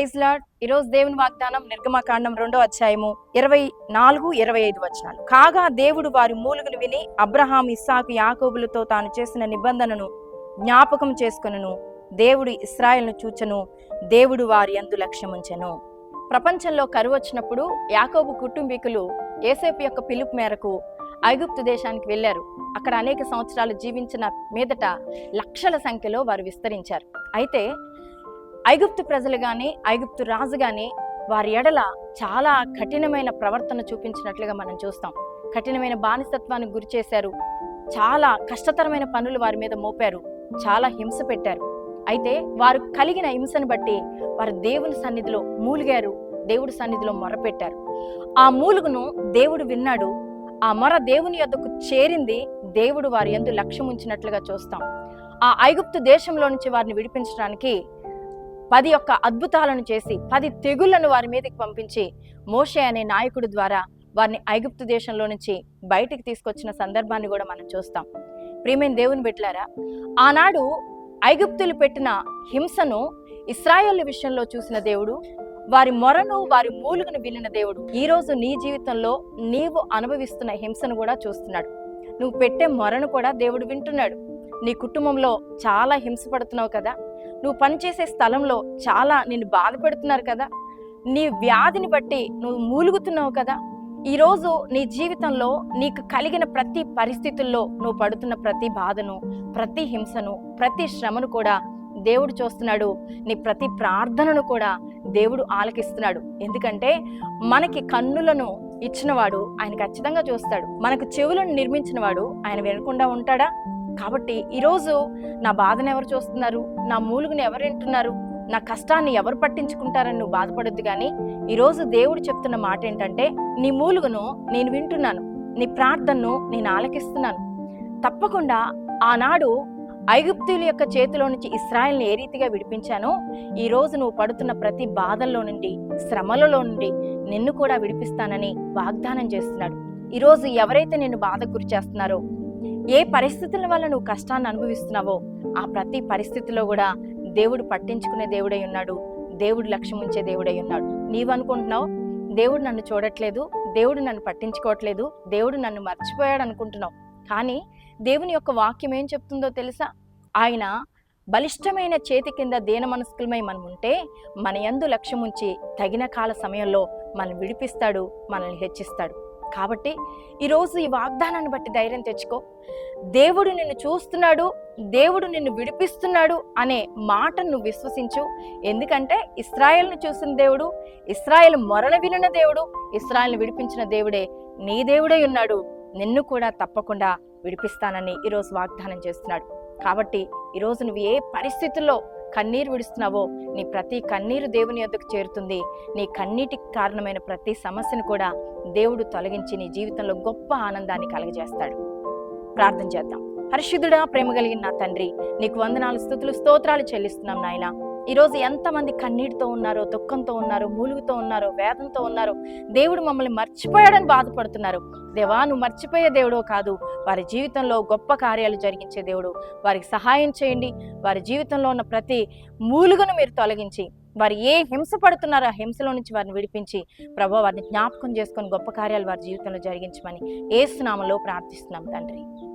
Praise lord ఈరోజు దేవుని వాగ్దానం నిర్గమకాండం రెండో అధ్యాయము ఇరవై నాలుగు ఇరవై ఐదు వచనాలు. కాగా దేవుడు వారి మూలుగును విని అబ్రహాం ఇస్సాకు యాకోబులతో తాను చేసిన నిబంధనను జ్ఞాపకం చేసుకొనును. దేవుడు ఇస్రాయల్ను చూచను దేవుడు వారి అందు లక్ష్యముంచెను. ప్రపంచంలో కరువు వచ్చినప్పుడు యాకోబు కుటుంబీకులు ఏసేపు యొక్క పిలుపు మేరకు ఐగుప్తు దేశానికి వెళ్ళారు. అక్కడ అనేక సంవత్సరాలు జీవించిన మీదట లక్షల సంఖ్యలో వారు విస్తరించారు. అయితే ఐగుప్తు ప్రజలు కానీ ఐగుప్తు రాజు కానీ వారి ఎడల చాలా కఠినమైన ప్రవర్తన చూపించినట్లుగా మనం చూస్తాం. కఠినమైన బానిసత్వానికి గురి చేశారు. చాలా కష్టతరమైన పనులు వారి మీద మోపారు. చాలా హింస పెట్టారు. అయితే వారు కలిగిన హింసను బట్టి వారు దేవుని సన్నిధిలో మూలిగారు దేవుడి సన్నిధిలో మొరపెట్టారు. ఆ మూలుగును దేవుడు విన్నాడు. ఆ మొర దేవుని యొద్దకు చేరింది దేవుడు వారి ఎందు లక్ష్యం ఉంచినట్లుగా చూస్తాం. ఆ ఐగుప్తు దేశంలో నుంచి వారిని విడిపించడానికి పది యొక్క అద్భుతాలను చేసి పది తెగుళ్ళను వారి మీదకి పంపించి మోషే అనే నాయకుడు ద్వారా వారిని ఐగుప్తు దేశంలో నుంచి బయటికి తీసుకొచ్చిన సందర్భాన్ని కూడా మనం చూస్తాం. ప్రియమైన దేవుని పెట్టారా ఆనాడు ఐగుప్తులు పెట్టిన హింసను ఇస్రాయేల్ విషయంలో చూసిన దేవుడు వారి మొరను వారి మూలుగును వినిన దేవుడు ఈరోజు నీ జీవితంలో నీవు అనుభవిస్తున్న హింసను కూడా చూస్తున్నాడు. నువ్వు పెట్టే మొరను కూడా దేవుడు వింటున్నాడు. నీ కుటుంబంలో చాలా హింస పడుతున్నావు కదా నువ్వు పనిచేసే స్థలంలో చాలా నిన్ను బాధ పెడుతున్నారు కదా. నీ వ్యాధిని బట్టి నువ్వు మూలుగుతున్నావు కదా. ఈరోజు నీ జీవితంలో నీకు కలిగిన ప్రతి పరిస్థితుల్లో నువ్వు పడుతున్న ప్రతి బాధను ప్రతి హింసను ప్రతి శ్రమను కూడా దేవుడు చూస్తున్నాడు. నీ ప్రతి ప్రార్థనను కూడా దేవుడు ఆలకిస్తున్నాడు. ఎందుకంటే మనకి కన్నులను ఇచ్చినవాడు ఆయన ఖచ్చితంగా చూస్తాడు. మనకు చెవులను నిర్మించినవాడు ఆయన వినకుండా ఉంటాడా? కాబట్టి ఈరోజు నా బాధను ఎవరు చూస్తున్నారు? నా మూలుగుని ఎవరు వింటున్నారు? నా కష్టాన్ని ఎవరు పట్టించుకుంటారని నువ్వు బాధపడొద్దు కానీ ఈరోజు దేవుడు చెప్తున్న మాట ఏంటంటే నీ మూలుగును నేను వింటున్నాను. నీ ప్రార్థనను నేను ఆలకిస్తున్నాను. తప్పకుండా ఆనాడు ఐగుప్తుల యొక్క చేతిలో నుంచి ఇస్రాయల్ని ఏ రీతిగా విడిపించానో ఈరోజు నువ్వు పడుతున్న ప్రతి బాధల్లో నుండి శ్రమలలో నుండి నిన్ను కూడా విడిపిస్తానని వాగ్దానం చేస్తున్నాడు. ఈరోజు ఎవరైతే నిన్ను బాధకు గురి చేస్తున్నారో ఏ పరిస్థితుల వల్ల నువ్వు కష్టాన్ని అనుభవిస్తున్నావో ఆ ప్రతి పరిస్థితిలో కూడా దేవుడు పట్టించుకునే దేవుడై ఉన్నాడు. దేవుడు లక్ష్యం ఉంచే దేవుడై ఉన్నాడు. నీవు అనుకుంటున్నావు? దేవుడు నన్ను చూడట్లేదు. దేవుడు నన్ను పట్టించుకోవట్లేదు. దేవుడు నన్ను మర్చిపోయాడు అనుకుంటున్నావు. కానీ దేవుని యొక్క వాక్యం ఏం చెప్తుందో తెలుసా? ఆయన బలిష్టమైన చేతి కింద దేన మనస్కులమై మనం ఉంటే మన యందు లక్ష్యం ఉంచి తగిన కాల సమయంలో మనల్ని విడిపిస్తాడు మనల్ని హెచ్చిస్తాడు. కాబట్టి ఈరోజు ఈ వాగ్దానాన్ని బట్టి ధైర్యం తెచ్చుకో. దేవుడు నిన్ను చూస్తున్నాడు దేవుడు నిన్ను విడిపిస్తున్నాడు అనే మాటను నువ్వు విశ్వసించు. ఎందుకంటే ఇస్రాయల్ను చూసిన దేవుడు ఇస్రాయల్ మొరణ వినిన దేవుడు ఇస్రాయల్ని విడిపించిన దేవుడే నీ దేవుడై ఉన్నాడు. నిన్ను కూడా తప్పకుండా విడిపిస్తానని ఈరోజు వాగ్దానం చేస్తున్నాడు. కాబట్టి ఈరోజు నువ్వు ఏ పరిస్థితుల్లో కన్నీరు విడుస్తున్నావో నీ ప్రతి కన్నీరు దేవుని యొద్దకు చేరుతుంది. నీ కన్నీటికి కారణమైన ప్రతి సమస్యను కూడా దేవుడు తొలగించి నీ జీవితంలో గొప్ప ఆనందాన్ని కలగజేస్తాడు. ప్రార్థన చేద్దాం. పరిశుద్ధుడా ప్రేమ కలిగిన నా తండ్రి నీకు వందనాలు స్థుతులు స్తోత్రాలు చెల్లిస్తున్నాం నాయన. ఈరోజు ఎంతమంది కన్నీటితో ఉన్నారో దుఃఖంతో ఉన్నారో మూలుగుతో ఉన్నారో వేదంతో ఉన్నారో దేవుడు మమ్మల్ని మర్చిపోయాడని బాధపడుతున్నారు. దేవా నువ్వు మర్చిపోయే దేవుడో కాదు. వారి జీవితంలో గొప్ప కార్యాలు జరిగించే దేవుడు. వారికి సహాయం చేయండి. వారి జీవితంలో ఉన్న ప్రతి మూలుగును మీరు తొలగించి వారు ఏ హింస పడుతున్నారో ఆ హింసలో నుంచి వారిని విడిపించి ప్రభు వారిని జ్ఞాపకం చేసుకొని గొప్ప కార్యాలు వారి జీవితంలో జరిగించమని ఏసునామలో ప్రార్థిస్తున్నాం తండ్రి.